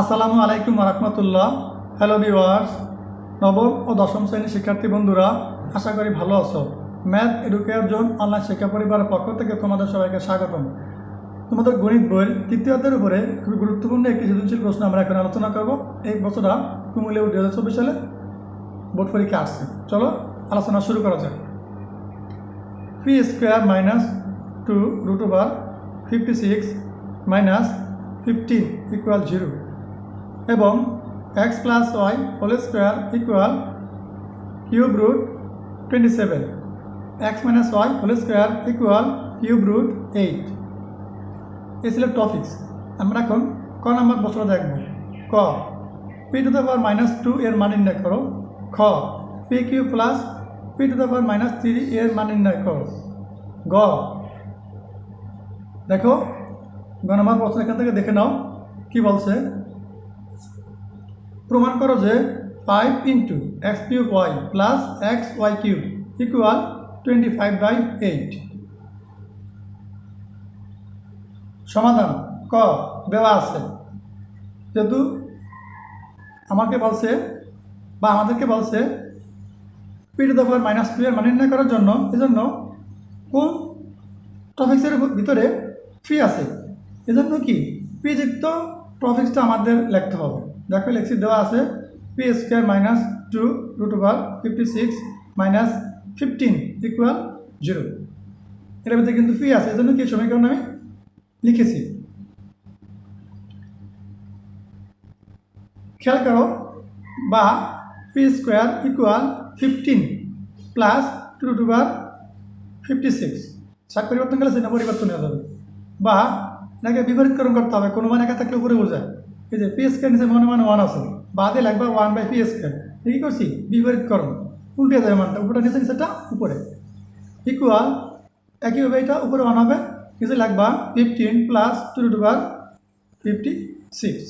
আসসালামু আলাইকুম রহমতুল্লাহ। Hello viewers নবম ও দশম শ্রেণির শিক্ষার্থী বন্ধুরা, আশা করি ভালো আছো। ম্যাথ এডুকেয়ার জোন অনলাইন শিক্ষা পরিবারের পক্ষ থেকে তোমাদের সবাইকে স্বাগতম। তোমাদের গণিত বইয়ের তৃতীয়তের উপরে খুবই গুরুত্বপূর্ণ একটি সৃজনশীল প্রশ্ন আমরা এখন আলোচনা করব। এই বছরটা কুমিল্লা দু হাজার চব্বিশ সালে বোর্ড পরীক্ষা আসছে। চলো আলোচনা শুরু করা যাক। P square minus two root over fifty six minus fifteen equal zero এবং X plus Y whole square equal cube root twenty seven X minus Y whole square equal cube root eight এই ছিল topics আমরা এখন ক number প্রশ্ন দেখব। ক P to the power minus two এর মান নির্ণয় করো। খ P Q plus P to the power minus three এর মান নির্ণয় করো। গ, দেখো, গ নাম্বার প্রশ্ন এখান থেকে দেখে নাও, কি বলছে? প্রমাণ করো যে five into X cube Y plus X Y cube equal twenty five by eight সমাধান ক, দেওয়া আছে। যেহেতু আমাকে বলছে বা আমাদেরকে বলছে P to the minus two এর মান নির্ণয় করার জন্য, এজন্য কোন টপিক্সের ভিতরে ফ্রি আছে? এজন্য কি? পি যুক্ত টপিক্সটা আমাদের লিখতে হবে। দেখো লেখছি দেওয়া আছে P square minus two root over fifty six minus fifteen equal zero এটার ভিতরে কিন্তু ফ্রি আছে, এজন্য কি সমীকরণ আমি লিখেছি। খেয়াল করো, বা P square equal fifteen plus two root over fifty six সাত পরিবর্তন গেলে সেটা পরিবর্তন হয়ে যাবে। বা এটাকে বিপরীতকরণ করতে হবে, কোনো মানে একা থাকলে উপরে বোঝায়। এই যে পি স্কোয়ার নিচে মনে মানে ওয়ান আছে। বাদে লাগবে ওয়ান বাই পি স্কোয়ার কী করছি বিপরীতকরণ উল্টে যাবে মানটা উপরে নিচে নিচেটা উপরে। ইকুয়াল একইভাবে এটা উপরে ওয়ান হবে। কিছু লাগবা fifteen plus two two over fifty six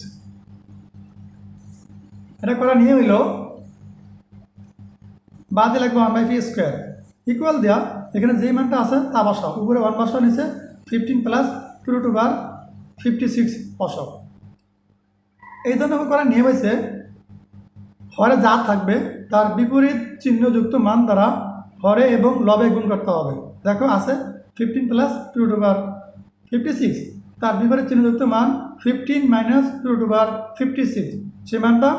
এটা করা নিয়ে হইল, বাদে লাগবে one by P square equal দেওয়া এখানে যেই মানটা আছে তা বসাও। উপরে ওয়ান বসাও, নিচে ফিফটিন প্লাস টু টু বার ফিফটি সিক্স বসাও। এই জন্য করা নিয়ম হয়েছে হরে যা থাকবে, তার বিপরীত চিহ্নযুক্ত মান দ্বারা হরে এবং লবে গুণ করতে হবে। দেখো আছে ফিফটিন প্লাস টু টু বার ফিফটি সিক্স তার বিপরীত চিহ্নযুক্ত মান ফিফটিন মাইনাস টু টু বার ফিফটি সিক্স সেই মানটা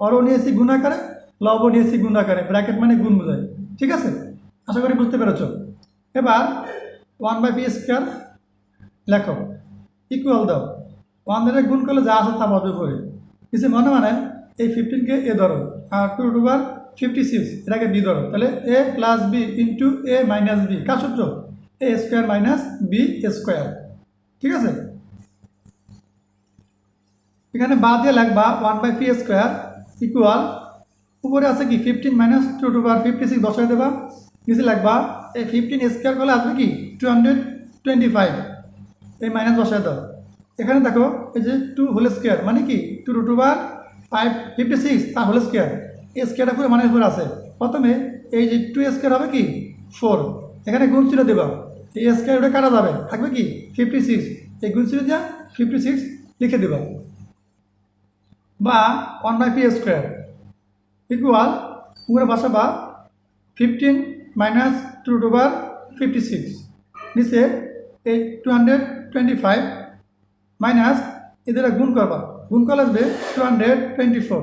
হরও নিয়েছি গুণ আকারে, লবও নিয়েছি গুণ আকারে ব্র্যাকেট মানে গুণ বোঝায়, ঠিক আছে? আশা করি বুঝতে পেরেছ। এবার ওয়ান বাই পি স্কোয়ার লেখো ইকুয়াল দাও। ওয়ান দ্বারা গুণ করলে যা আছে তা বদল করে। কিছু মনে মানে এই ফিফটিনকে এ ধরো, আর টু টু বার ফিফটি সিক্স এটাকে বি ধরো, তাহলে A plus B into A minus B কার সূত্র? A square minus B square ঠিক আছে? এখানে বাদ দিয়ে লাগবা one by P square equal উপরে আছে কি ফিফটিন মাইনাস টু টু বার ফিফটি সিক্স বসাই দেবা নিচে লাগবা, এই ফিফটিন স্কোয়ার করলে আসবে কি টু হান্ড্রেড টোয়েন্টি ফাইভ এই মাইনাস বসাই দাও এখানে দেখো, এই যে টু হোল স্কোয়ার মানে কি? টু টু টু বার ফাইভ ফিফটি সিক্স তার হোল স্কোয়ার এই স্কোয়ারটা পুরো মানের উপর আছে। প্রথমে এই যে টু স্কোয়ার হবে কি? ফোর এখানে গুণ ছিল দেবা। এই স্কোয়ার ওটা কাটা যাবে। থাকবে কি? ফিফটি সিক্স এই গুণ ছিল যা ফিফটি সিক্স লিখে দেবা। বা one by P square equal উপরে বসাবা ফিফটিন মাইনাস টু টু বার ফিফটি সিক্স নিচে এই two hundred twenty five minus এদের গুণ করবা। গুণ করলে আসবে টু হান্ড্রেড টোয়েন্টি ফোর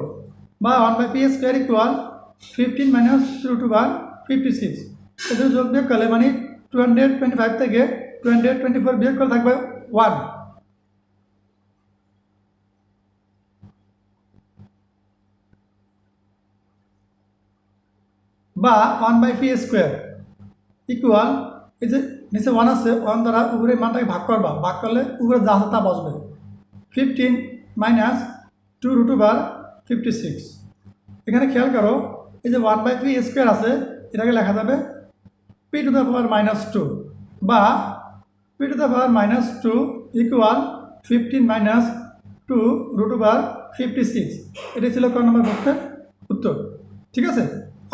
বা one by P square equal fifteen minus two two bar fifty six এদের যোগ বিয়োগ করলে মানে টু হান্ড্রেড টোয়েন্টি ফাইভ থেকে টু হান্ড্রেড টোয়েন্টি ফোর বিয়োগ করলে থাকবে ওয়ান বা one by P square equal এই যে নিচে ওয়ান আছে ওয়ান দ্বারা উপরে মানটাকে ভাগ করবা। ভাগ করলে উপরে যা আছে তা বসবে। ফিফটিন মাইনাস টু রুট বার ফিফটি সিক্স এখানে খেয়াল করো, এই যে ওয়ান বাই থ্রি স্কোয়ার আছে, এটাকে লেখা যাবে P to the power minus two বা P to the power minus two equal fifteen minus two root bar fifty six এটাই ছিল ক নম্বর প্রশ্নের উত্তর। ঠিক আছে?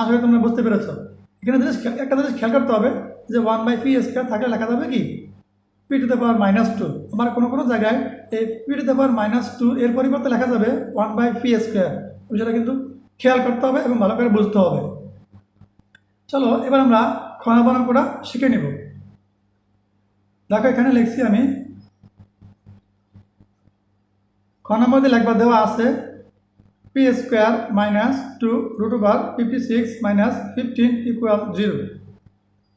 করি তোমরা বুঝতে পেরেছ। এখানে জিনিস একটা জিনিস খেয়াল করতে হবে যে ওয়ান বাই পি স্কোয়ার থাকলে লেখা যাবে কি? P to the power minus two আমার কোনো কোনো জায়গায় এই P to the power minus two এর পরিবর্তে লেখা যাবে ওয়ান বাই পি স্কোয়ার বিষয়টা কিন্তু খেয়াল করতে হবে এবং ভালো করে বুঝতে হবে। চলো, এবার আমরা খনা বানান করা শিখে নিব। দেখো, এখানে লিখছি আমি, খ নম্বরে লেখবার দেওয়া আছে P square minus two root over fifty six minus fifteen equal zero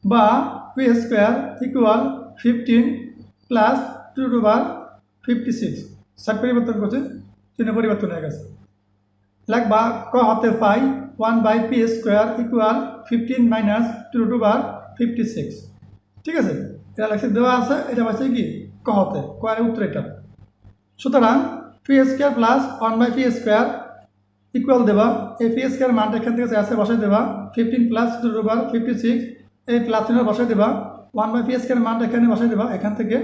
বা P square equal fifteen plus two two বার ফিফটি সিক্স সাত পরিবর্তন করছে চিহ্ন পরিবর্তন হয়ে গেছে। লাগবা ক হতে পাই one by P square equal fifteen minus two two bar fifty six ঠিক আছে? এটা লাগছে দেওয়া আছে, এটা পাচ্ছে কি? ক হতে কয়ের উত্তর এটা। সুতরাং P square plus one by P square equal দেবা। এই পি স্কোয়ার মানটা এখান থেকে আছে, বসাই দেবা। ফিফটিন প্লাস টু টু বার ফিফটি সিক্স এই প্লাস চিহ্ন বসাই দেবা। ওয়ান বাই পি স্কোয়ার মানটা এখানে বসাই দেবা, এখান থেকে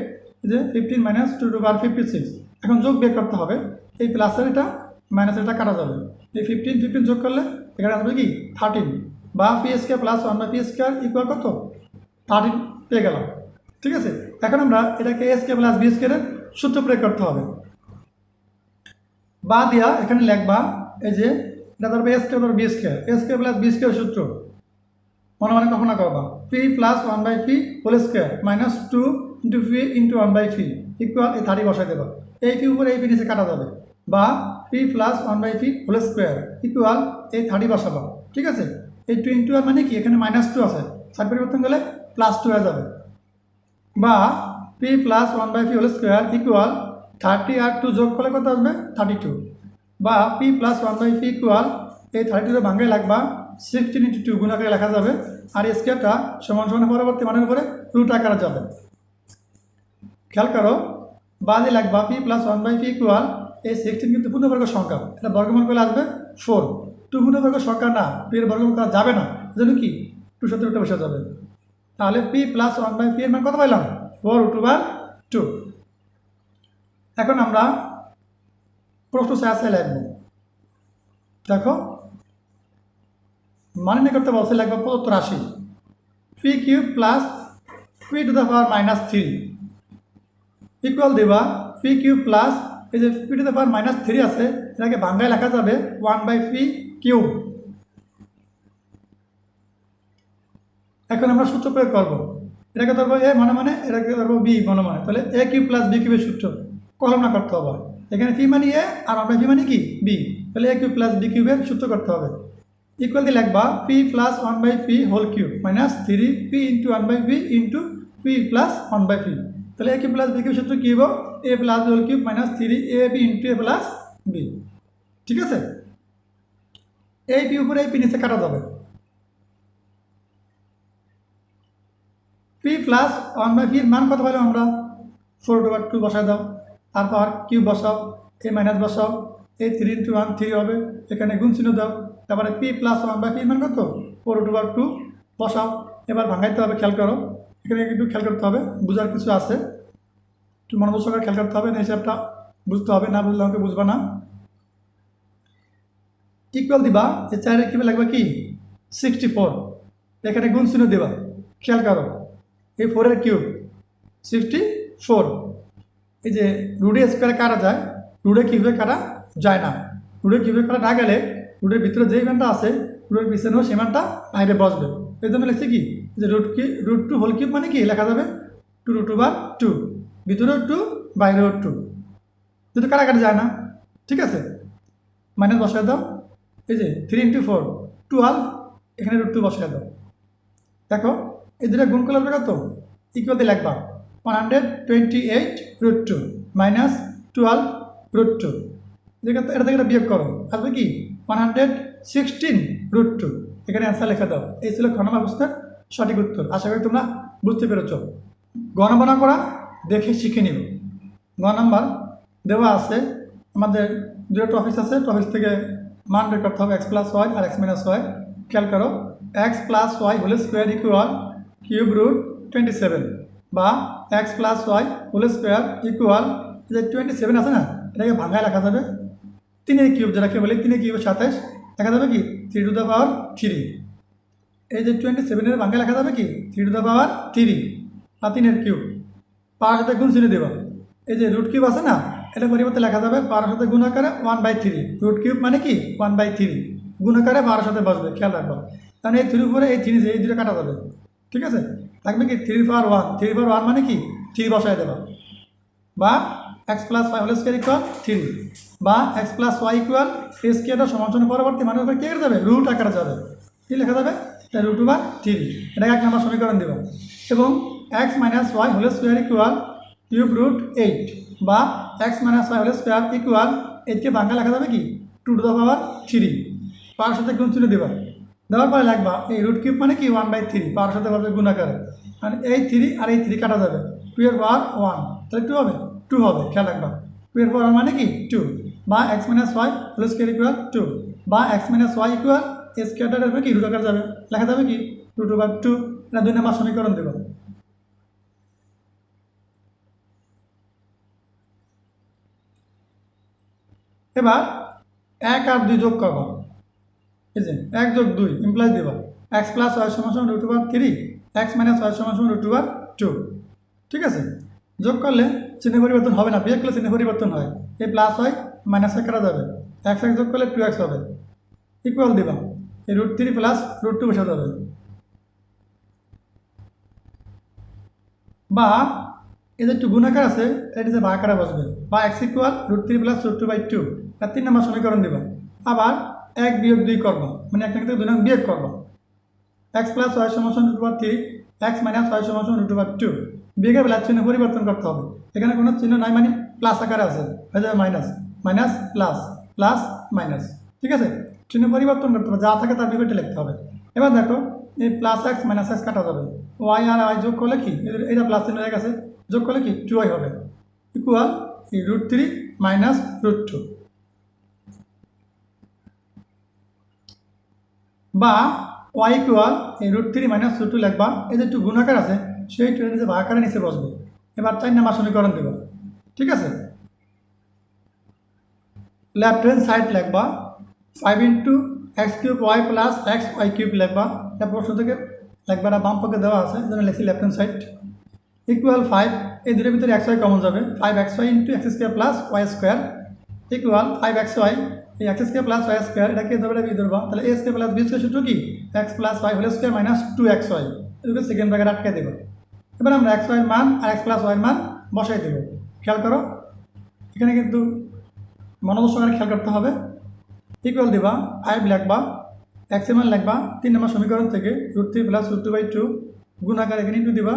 যে fifteen minus two two over fifty six এখন যোগ বের করতে হবে। এই প্লাসের এটা মাইনাসের এটা কাটা যাবে। এই ফিফটিন ফিফটিন যোগ করলে এখানে আসবে কি? থার্টিন বা P square plus one by P square equal কত? থার্টিন পেয়ে গেলাম। ঠিক আছে? এখন আমরা এটাকে এস কে প্লাস বি স্কোয়ারের সূত্র প্রয়োগ করতে হবে। বা দিয়া এখানে লেখবা, এই যে এটা ধরবে এস কে ধরবে বি স্কোয়ার এস কে প্লাস বি স্কোয়ার সূত্র। মনে মনে কখনো করবা P plus one by P whole square minus two into P into one by P equal এই থার্টি বসাই দেবা। এই পি উপরে এই পি নিচে কাটা যাবে। বা P plus one by P whole square equal এই থার্টি বসাবা। ঠিক আছে? এই টু ইন্টু মানে কি? এখানে মাইনাস টু আছে। সাইড পরিবর্তন করলে প্লাস টু হয়ে যাবে। বা P plus one by P whole square equal thirty R two যোগ করলে কত আসবে? থার্টি টু বা P plus one by P equal এই থার্টি টু ভাঙ্গায় লাগবা। সিক্সটিন ইন্টু টু গুণ আকারে লেখা যাবে। আর স্কোয়ারটা সমান সমান পরবর্তী মানের উপরে রুট আকারে যাবে। খেয়াল করো বা যে লাগবা P plus one by P equal এই সিক্সটিন কিন্তু পূর্ণবর্গ সংখ্যা। এটা বর্গমূল করলে আসবে ফোর টু পূর্ণবর্গ সংখ্যা না পি এর বর্গমূল করা যাবে না। এজন্য কি? টু সাথে রুটে বসে যাবে। তাহলে P plus one by P এর মান কত পাইলাম? ফোর টু বার টু এখন আমরা প্রশ্ন সাহায্যে লিখব। দেখো মানে নিয়ে করতে বলছে লিখব প্রদত্ত রাশি P cube plus P to the power minus three equal দেবা পি কিউব প্লাস এই যে P to the power minus three আছে, এটাকে বাংলায় লেখা যাবে ওয়ান বাই পি কিউব এখন আমরা সূত্র প্রয়োগ করব। এটাকে ধরবো এ মনে মানে এটাকে ধরবো বি মনে মানে। তাহলে এ কিউ প্লাস বি কিউবের সূত্র কলমনা করতে হবে। এখানে পি মানি এ আর আমরা পি মানি কি? বি তাহলে এ কিউ প্লাস বি কিউবের সূত্র করতে হবে। ইকুয়াল দিয়ে লিখবা P plus one by P whole cube minus three P into one by P into P plus one by P তাহলে A cube plus B cube সূত্র কী হব A plus whole cube minus three A B into A plus B ঠিক আছে? এই P উপরে এই P নিচে কাটা যাবে। পি প্লাস ওয়ান বাই পির মান কত পেলাম আমরা? ফোর ওভার টু বসাই দাও। তারপর কিউব বসাও এ মাইনাস বসাও এই থ্রি ইন্টু ওয়ান থ্রি হবে। এখানে গুণ চিহ্ন দাও। তারপরে P plus one by P মান কত? ফোর টু ওভার টু বসাও। এবার ভাঙাইতে হবে, খেয়াল করো। এখানে একটু খেয়াল করতে হবে, বোঝার কিছু আছে। একটু মনোযোগ সহকারে খেয়াল করতে হবে, না হিসাবটা বুঝতে হবে, না বুঝলে আমাকে বুঝবা না। ইকুয়াল দিবা, এই চারের কীভাবে লাগবে কি? সিক্সটি ফোর এখানে গুণ চিহ্ন দিবা, খেয়াল করো। এই ফোরের কিউব সিক্সটি ফোর এই যে রুডে স্কোয়ারে কাটা যায় রুডে কিউবে কাটা যায় না? রুডে কিউবে কাটা না গেলে রুডের ভিতরে যেই মানটা আছে, রুডের পিছনেও সেই মানটা বাইরে বসবে। এই জন্য লিখছি কি? যে রুট কি রুট টু হোল কিউব মানে কি? লেখা যাবে টু রুট টু বার টু ভিতরেও টু বাইরেও টু কিন্তু কাটাকাটি যায় না, ঠিক আছে? মাইনাস বসায় দাও। এই যে থ্রি ইন্টু ফোর টুয়েলভ এখানে রুট টু বসায় দাও। দেখো, এই দুটো গুণ করলে কত? ইকুয়াল দিয়ে লিখবা। One hundred twenty eight root two minus twelve root two এটা থেকে এটা বিয়োগ করো। আসবে কি? One hundred sixteen root two এখানে অ্যান্সার লেখা দাও। এই ছিল ঘনমা ব্যবস্থার সঠিক উত্তর। আশা করি তোমরা বুঝতে পেরেছ। গণনা করা দেখে শিখে নিব গ নাম্বার দেওয়া আছে, আমাদের দুটো টপিস আছে। টপিস থেকে মান বের করতে হবে এক্স প্লাস ওয়াই আর এক্স মাইনাস ওয়াই খেয়াল করো X plus Y whole square equal cube root twenty seven বা X plus Y whole square equal যে টোয়েন্টি সেভেন আছে না, এটাকে ভাঙায় লেখা যাবে। তিনের কিউব যেটাকে বলি তিনের কিউব সাতাইশ লেখা যাবে কি? Three to the power three এই যে টোয়েন্টি সেভেনের ভাঙায় লেখা যাবে কি? Three to the power three বা তিনের কিউব। পাওয়ার সাথে গুণ চিনে দেবা। এই যে রুট কিউব আছে না, এটা পরিবর্তে লেখা যাবে বারোর সাথে গুণ আকারে one by three root cube মানে কি? ওয়ান বাই থ্রি গুণ আকারে বারোর সাথে বসবে, খেয়াল রাখব। কারণ এই থ্রির উপরে এই থ্রি এই দুটো কাটা যাবে। ঠিক আছে? থাকবে কি? Three power one three power one মানে কি? থ্রি বসায় দেবা। বা X plus five whole square equal three বা এক্স প্লাস ওয়াই ইকুয়াল এ স্কোয়ারটা সমান সমান পরবর্তী মানের উপরে কে যাবে? রুট আকারে যাবে। কি লেখা যাবে? তাই রুট বা থ্রি এটাকে এক নম্বর সমীকরণ দেব। এবং x minus y whole square equal cube root eight বা x minus y whole square equal এইটকে Bangla লেখা যাবে কি? Two to the power three power সাথে গুণ চিহ্ন দেবা। দেওয়ার পরে লাগবা এই রুট কিউব মানে কি? ওয়ান বাই থ্রি পাওয়ার সাথে পাবে গুণ আকারে। মানে এই থ্রি আর এই থ্রি কাটা যাবে। টু এর পাওয়ার ওয়ান তাহলে টু হবে। টু হবে। খেয়াল রাখবা। টু এর পাওয়ার মানে কি? টু বা x minus y whole square equal to বা এক্স মাইনাস ওয়াই ইকুয়াল স্কোয়ারটা হবে কি? রুট যাবে। লেখা যাবে কি? টু টু বা টু এটা দুই নম্বর সমীকরণ দেবো। এবার এক আর দুই যোগ করব। এই যে এক যোগ দুই ইমপ্লাস দেবা। এক্স প্লাস ওয়াই সমান সমান root over three x minus y সমান সমান রুট ওভার টু ঠিক আছে? যোগ করলে চিহ্ন পরিবর্তন হবে না, বিয়োগ করলে চিহ্ন পরিবর্তন হয়। এই প্লাস হয় মাইনাস হয় করা যাবে। এক্স এক্স যোগ করলে টু এক্স হবে। ইকুয়াল দিবা। এই root three plus root two বসা যাবে বা যে একটু গুণাকার আছে, এটা যে ভাগাকারে বসবে। বা x equal root three plus root two by two তার তিন নম্বর সমীকরণ দেবা। আবার এক বিয়োগ দুই করব। মানে এক থেকে দুই নং বিয়োগ করব। এক্স প্লাস ওয়াই সমান root over three x minus y সমান রুট ওভার টু বিয়োগের বেলা চিহ্ন পরিবর্তন করতে হবে। এখানে কোনো চিহ্ন নাই মানে প্লাস আকারে আছে। হয়ে যাবে minus minus plus plus minus ঠিক আছে? চিহ্ন পরিবর্তন করতে হবে, যা থাকে তার বিপরীতে লিখতে হবে। এবার দেখো, এই প্লাস এক্স মাইনাস এক্স কাটা যাবে। ওয়াই আর ওয়াই যোগ করলে কি? এটা প্লাস চিহ্ন হয়ে গেছে, যোগ করলে কি? টু ওয়াই হবে। ইকুয়াল এই root three minus root two বা ওয়াই ইকুয়াল এই root three minus root two লিখবা, এই যে একটু গুণাকার আছে, সেই টু যে ভাগাকারে নিচে বসবে। এবার চার নাম্বার সমীকরণ দেব। ঠিক আছে? লেফট হ্যান্ড সাইড লিখবা five into x cube y plus x y cube লিখবা। তার প্রশ্ন থেকে লিখবা এটা বাম পক্ষে দেওয়া আছে, যেন লিখছি left hand side equal five এই দুটোর ভিতরে এক্স ওয়াই কমন যাবে। Five x y into x square plus y square equal five x y এই x square plus y square এটাকে ধরবে বি ধরবা। তাহলে a square plus b square সূত্র কি? X plus y whole square minus two x y এগুলো second bracket আটকে দেবো। এবার আমরা এক্স ওয়াই মান আর এক্স প্লাস ওয়াই মান বসাই দেবো। খেয়াল করো? এখানে কিন্তু মনোযোগ সহকারে খেয়াল করতে হবে। ইকুয়াল দিবা ফাইভ লিখবা এক্স এম লিখবা, তিন নম্বর সমীকরণ থেকে root three plus root two by two গুণ আকার এখানে ইন্টু দিবা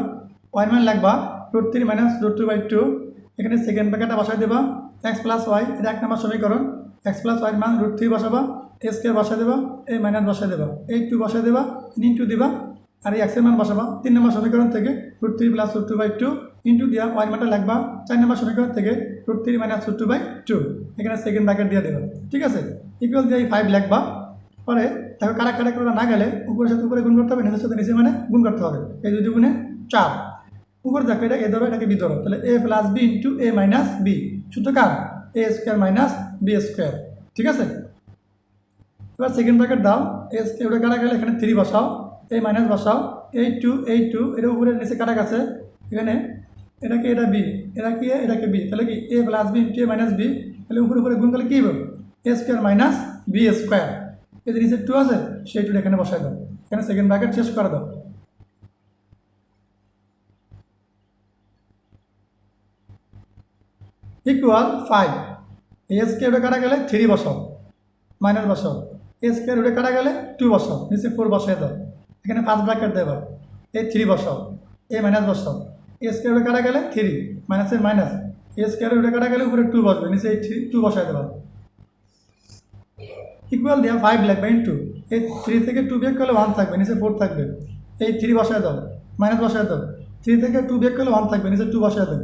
ওয়াই মান লিখবা root three minus root two by two এখানে সেকেন্ড ব্র্যাকেটটা বসাই দেবা এক্স প্লাস ওয়াই এটা এক নম্বর সমীকরণ এক্স প্লাস ওয়াই মান রুট থ্রি বসাবা এস কে বসাই দেবা এই মাইনাস বসাই দেবা এই টু বসাই দেবা ইন্টু দিবা, আর এই এক্সের মান বসাবা, তিন নম্বর সমীকরণ থেকে root three plus root two by two into দিয়া ওয়াই মানটা লাগবা চার নম্বর সমীকরণ থেকে root three minus root two by two এখানে সেকেন্ড ব্র্যাকেট দিয়ে দেবা ঠিক আছে? ইকুয়াল দিয়ে ফাইভ লাগবা। পরে দেখো কারা কারা করে না গেলে উপরের সাথে উপরে গুণ করতে হবে নিচের সাথে নিচে মানে গুণ করতে হবে। এই দুই গুণে চার। উপরে দেখো, এটা এ ধরো এটাকে বি ধরো তাহলে a plus b into a minus b শুধু কার a square minus b square ঠিক আছে? এবার সেকেন্ড ব্র্যাকেট দাও। এ ওটা কাটা গেলে এখানে থ্রি বসাও। এই মাইনাস বসাও। এই টু এই টু এটা উপরে নিচে কাটা গেছে এখানে এটাকে এটা বি এটা কি এ, এটাকে বি তাহলে কি a plus b into a minus b তাহলে উপরে উপরে গুণ করলে কী হবে a square minus b square এই নিচে টু আছে সেই টুটা এখানে বসাই দাও। এখানে সেকেন্ড ব্র্যাকেট শেষ করে দাও। ইকুয়াল ফাইভ এ স্কোয়ার উঠে কাটা গেলে থ্রি বসাও। মাইনাস বসাও। এ স্কোয়ার উঠে কাটা গেলে টু বসাও। নিচে ফোর বসাই দাও। এখানে পাঁচ ব্র্যাকেট দেবা এই থ্রি বসাও। এ মাইনাস বসাও। এ স্কোয়ার উঠে কাটা গেলে থ্রি মাইনাসের মাইনাস এ স্কোয়ার উঠে কাটা গেলে উপরে টু বসবে, নিচে এই থ্রি টু বসাই দেবা ইকুয়াল দেওয়া ফাইভ লাগবে ইন্টু এই থ্রি থেকে টু বিয়োগ করলে ওয়ান থাকবে, নিচে ফোর থাকবে। এই থ্রি বসায় দাও মাইনাস বসায় দাও। থ্রি থেকে টু বিয়োগ করলে ওয়ান থাকবে, নিচে টু বসায় দাও।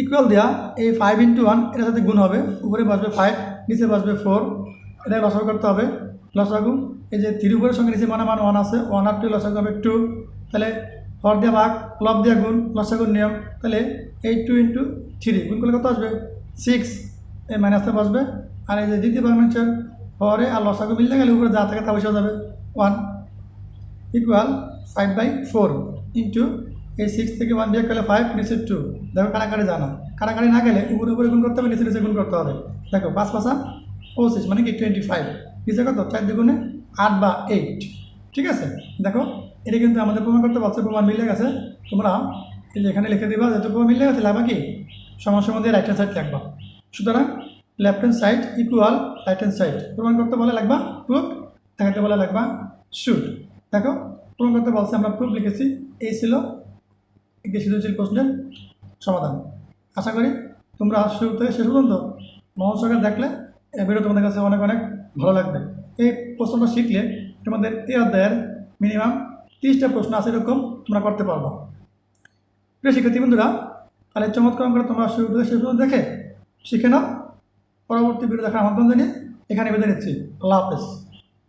ইকুয়াল দেওয়া এই ফাইভ ইন্টু ওয়ান এটার সাথে গুণ হবে, উপরে বসবে ফাইভ নিচে বসবে ফোর এটাই লসাগু করতে হবে। লসাগু, এই যে থ্রি সঙ্গে নিচে মানে মান ওয়ান আছে ওয়ান আর টু লসাগু হবে টু তাহলে হর দিয়ে ভাগ লব দিয়ে গুণ, লসাগুর নিয়ম। তাহলে এই টু ইন্টু থ্রি গুণ করলে কত আসবে? সিক্স এই মাইনাসটা বসবে। আর এই যে দ্বিতীয় হচ্ছে হরে আর লসাগু মিলতে গেলে উপরে যা থাকে তা বসে যাবে। One equal five by four into এই সিক্স থেকে ওয়ান বিয়োগ করলে ফাইভ নিচে টু দেখো কাটাকাটি জানা। কাটাকাটি না গেলে উপরে উপরে গুণ করতে হবে, নিচে নিচে গুণ করতে হবে। দেখো, পাঁচ পাঁচা পঁচিশ মানে কি টোয়েন্টি ফাইভ নিচে কত চার দুগুণে আট বা এইট ঠিক আছে? দেখো, এটা কিন্তু আমাদের প্রমাণ করতে পারছে প্রমাণ মিলে গেছে। তোমরা এই যে এখানে লিখে দিবা যেহেতু প্রমাণ মিলে গেছে, লাভা কি? সমস্যার মধ্যে রাইট হ্যান্ড সাইড লিখবা সুতরাং left hand side equal right hand side প্রমাণ করতে বলে লাগবা প্রুফ দেখাতে বলে লাগবা শুট দেখো, প্রমাণ করতে বলছে, আমরা প্রুফ লিখেছি। এই ছিল একটি সৃজনশীল প্রশ্নের সমাধান। আশা করি তোমরা শুরু থেকে শেষ পর্যন্ত মহল সরকার দেখলে ভিডিও তোমাদের কাছে অনেক অনেক ভালো লাগবে। এই প্রশ্নটা শিখলে তোমাদের এই অধ্যায়ের মিনিমাম তিরিশটা প্রশ্ন আছে এরকম তোমরা করতে পারব। প্রিয় শিক্ষার্থী বন্ধুরা, তাহলে চমৎকার করে তোমরা শুরু থেকে দেখে শিখে নাও। পরবর্তী ভিডিও দেখার আমন্ত্রণ জানিয়ে এখানে বেঁধে নিচ্ছি। আল্লাহ হাফেজ।